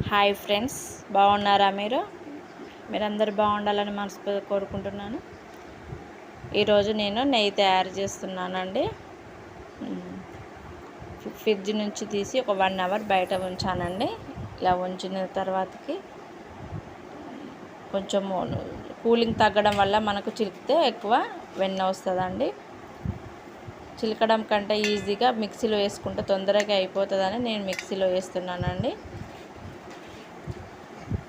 Hi friends బాగున్నారా మీరు? మీరందరూ బాగుండాలని మనసు కోరుకుంటున్నాను. ఈరోజు నేను నెయ్యి తయారు చేస్తున్నానండి. ఫ్రిడ్జ్ నుంచి తీసి ఒక వన్ అవర్ బయట ఉంచానండి. ఇలా ఉంచిన తర్వాతకి కొంచెం కూలింగ్ తగ్గడం వల్ల మనకు చిలికితే ఎక్కువ వెన్న వస్తుందండి. చిలకడం కంటే ఈజీగా మిక్సీలో వేసుకుంటే తొందరగా అయిపోతుందని నేను మిక్సీలో వేస్తున్నానండి.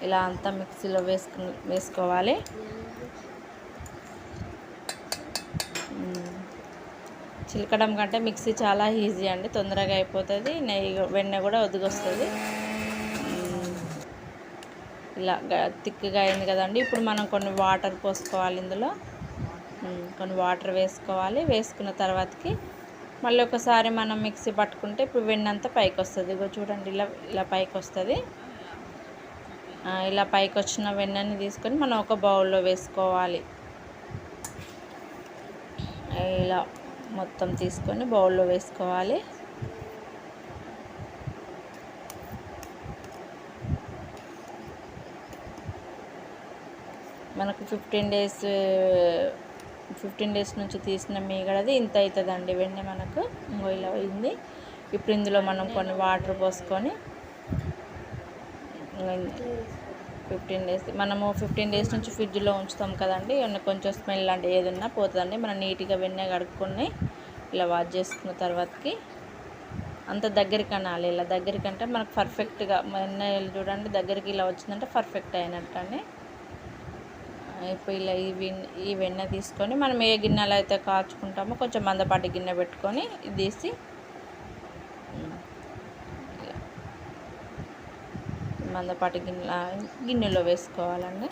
ఇలా అంతా మిక్సీలో వేసుకు వేసుకోవాలి. చిలకడం కంటే మిక్సీ చాలా ఈజీ అండి తొందరగా అయిపోతుంది. నెయ్యి వెన్న కూడా ఒదిగొస్తుంది. ఇలా తిక్కుగా అయింది కదండి. ఇప్పుడు మనం కొన్ని వాటర్ పోసుకోవాలి ఇందులో. కొన్ని వాటర్ వేసుకోవాలి. వేసుకున్న తర్వాతకి మళ్ళీ ఒకసారి మనం మిక్సీ పట్టుకుంటే ఇప్పుడు వెన్నంతా పైకి వస్తుంది ఇగో చూడండి ఇలా ఇలా పైకి వస్తుంది ఇలా పైకి వచ్చిన వెన్నని తీసుకొని మనం ఒక బౌల్లో వేసుకోవాలి. ఇలా మొత్తం తీసుకొని బౌల్లో వేసుకోవాలి. మనకు ఫిఫ్టీన్ డేస్ ఫిఫ్టీన్ డేస్ నుంచి తీసిన మీగడది ఇంత అవుతుందండి వెన్న మనకు. ఇంకో ఇలా అయింది. ఇప్పుడు ఇందులో మనం కొన్ని వాటర్ పోసుకొని ఫిఫ్టీన్ డేస్ మనము ఫిఫ్టీన్ డేస్ నుంచి ఫ్రిడ్జ్లో ఉంచుతాం కదండి. ఏమన్నా కొంచెం స్మెల్ అంటే ఏదన్నా పోతుందండి. మనం నీట్గా వెన్న కడుక్కొని ఇలా వాష్ చేసుకున్న తర్వాతకి అంత దగ్గరికి అనాలి ఇలా దగ్గరికి అంటే మనకు పర్ఫెక్ట్గా వెన్న చూడండి దగ్గరికి ఇలా వచ్చిందంటే పర్ఫెక్ట్ అయినట్టు అండి ఇప్పుడు ఇలా ఈ వెన్న ఈ వెన్న తీసుకొని మనం ఏ గిన్నెలో అయితే కాచుకుంటామో కొంచెం మందపాటి గిన్నె పెట్టుకొని తీసి మందపాటి గిన్నె గిన్నెలో వేసుకోవాలండి.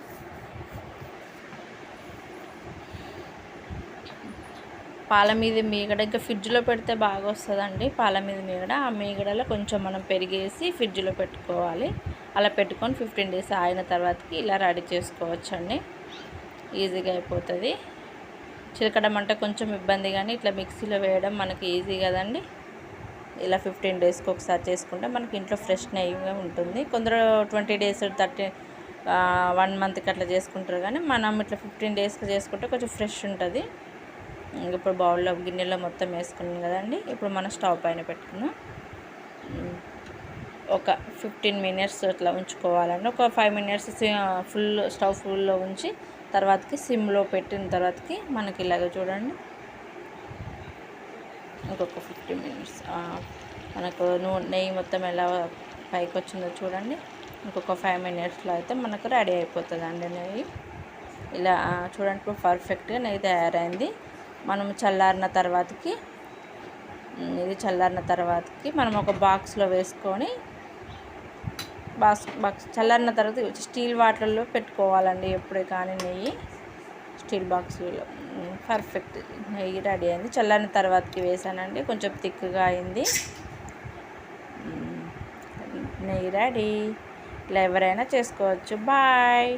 పాల మీద మీగడ ఇంకా ఫ్రిడ్జ్లో పెడితే బాగా వస్తుందండి పాల మీద మీగడ ఆ మీగడలో కొంచెం మనం పెరిగేసి ఫ్రిడ్జ్లో పెట్టుకోవాలి. అలా పెట్టుకొని ఫిఫ్టీన్ డేస్ ఆగిన తర్వాతకి ఇలా రెడీ చేసుకోవచ్చండి. ఈజీగా అయిపోతుంది. చిలకడం అంటే కొంచెం ఇబ్బంది కానీ ఇట్లా మిక్సీలో వేయడం మనకి ఈజీ కదండి. ఇలా ఫిఫ్టీన్ డేస్కి ఒకసారి చేసుకుంటే మనకి ఇంట్లో ఫ్రెష్ నెయ్యిగా ఉంటుంది. కొందరు ట్వంటీ డేస్ థర్టీ వన్ మంత్కి అట్లా చేసుకుంటారు కానీ మనం ఇట్లా ఫిఫ్టీన్ డేస్కి చేసుకుంటే కొంచెం ఫ్రెష్ ఉంటుంది. ఇప్పుడు బౌల్లో గిన్నెలో మొత్తం వేసుకున్నాం కదండి. ఇప్పుడు మనం స్టవ్ పైన పెట్టుకుందాం ఒక ఫిఫ్టీన్ మినిట్స్ అట్లా ఉంచుకోవాలండి. ఒక ఫైవ్ మినిట్స్ ఫుల్ స్టవ్ ఫుల్లో ఉంచి తర్వాతకి సిమ్లో పెట్టిన తర్వాతకి మనకి ఇలాగ చూడండి. ఇంకొక ఫిఫ్టీన్ మినిట్స్ మనకు నూనె నెయ్యి మొత్తం ఎలా పైకి వచ్చిందో చూడండి. ఇంకొక ఫైవ్ మినిట్స్లో అయితే మనకు రెడీ అయిపోతుంది అండి నెయ్యి. ఇలా చూడండి ఇప్పుడు పర్ఫెక్ట్గా నెయ్యి తయారైంది. మనం చల్లారిన తర్వాతకి ఇది చల్లారిన తర్వాతకి మనం ఒక బాక్స్లో వేసుకొని బాక్స్ బాక్స్ చల్లారిన తర్వాత స్టీల్ వాటర్లో పెట్టుకోవాలండి ఎప్పుడే కానీ నెయ్యి. స్టీల్ బాక్స్లో పర్ఫెక్ట్ నెయ్యి రెడీ అయింది. చల్లని తర్వాతకి వేసానండి. కొంచెం థిక్గా అయింది. నెయ్యి రెడీ. ఇలా ఎవరైనా చేసుకోవచ్చు. బాయ్.